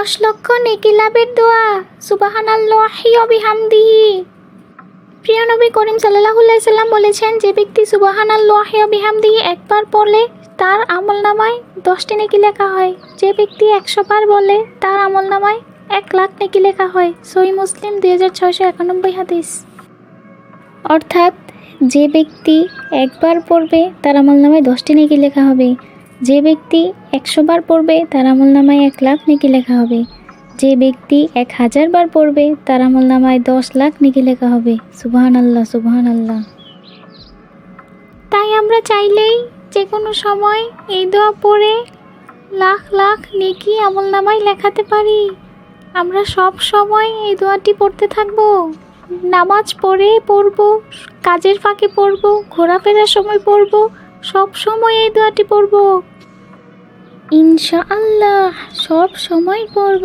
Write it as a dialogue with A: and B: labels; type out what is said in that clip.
A: দশ লক্ষ নেকি লাভের দোয়া। সুবাহান আল্লাহি অবিহামদিহি প্রিয় নবী করিম সাল্লাহ সাল্লাম বলেছেন, যে ব্যক্তি সুবাহান আল্লাহি অবিহামদিহি একবার পড়লে তার আমল নামায় দশটি নেকি লেখা হয়। যে ব্যক্তি একশো বার বলে তার আমল নামায় এক লাখ নেকি লেখা হয়। সই মুসলিম দুই হাজার ছয়শো একানব্বই হাদিস। অর্থাৎ, যে ব্যক্তি একবার পড়বে তার আমল নামায় দশটি নেকি লেখা হবে। যে ব্যক্তি একশো বার পড়বে তার আমল নামায় এক লাখ নেকি লেখা হবে। যে ব্যক্তি এক হাজার বার পড়বে তার আমল নামায় দশ লাখ নেকি লেখা হবে। সুবাহান আল্লাহ সুবাহান আল্লাহ তাই আমরা চাইলেই যে কোনো সময় এই দোয়া পড়ে লাখ লাখ নেকি আমল নামায় লেখাতে পারি। আমরা সব সময় এই দোয়াটি পড়তে থাকব। নামাজ পড়ে পড়ব, কাজের ফাঁকে পড়ব, ঘোরাফেরার সময় পড়ব সব সময় এই দোয়াটি পড়ব। ইনশা আল্লাহ সব সময় পড়ব।